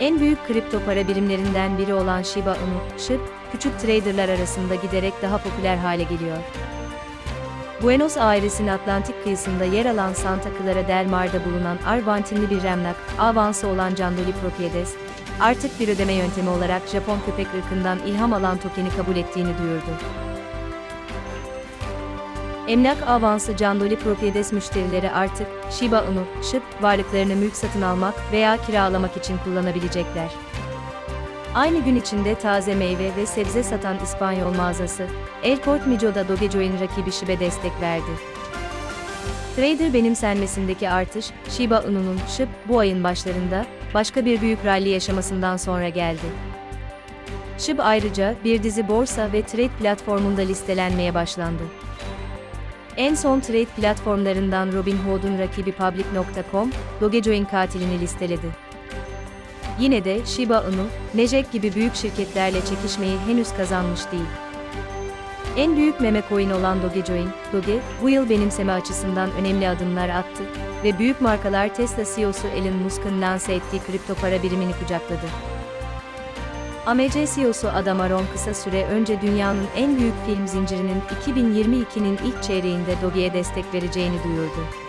En büyük kripto para birimlerinden biri olan Shiba Inu, SHIB, küçük traderlar arasında giderek daha popüler hale geliyor. Buenos Aires'in Atlantik kıyısında yer alan Santa Clara del Mar'da bulunan Arvantinli bir emlak, avansı olan Candoli Propiedades, artık bir ödeme yöntemi olarak Japon köpek ırkından ilham alan tokeni kabul ettiğini duyurdu. Emlak avansı Candoli Propiedades müşterileri artık Shiba Inu, SHIB varlıklarını mülk satın almak veya kiralamak için kullanabilecekler. Aynı gün içinde taze meyve ve sebze satan İspanyol mağazası, Airport Mijo'da Dogecoin rakibi SHIB'e destek verdi. Trader benimsenmesindeki artış, Shiba Inu'nun SHIB bu ayın başlarında başka bir büyük rally yaşamasından sonra geldi. SHIB ayrıca bir dizi borsa ve trade platformunda listelenmeye başlandı. En son trade platformlarından Robinhood'un rakibi Public.com, Dogecoin katilini listeledi. Yine de Shiba Inu, Nejek gibi büyük şirketlerle çekişmeyi henüz kazanmış değil. En büyük meme coin olan Dogecoin, Doge, bu yıl benimseme açısından önemli adımlar attı ve büyük markalar Tesla CEO'su Elon Musk'ın lanse ettiği kripto para birimini kucakladı. AMC CEO'su Adam Aron kısa süre önce dünyanın en büyük film zincirinin 2022'nin ilk çeyreğinde Doge'ye destek vereceğini duyurdu.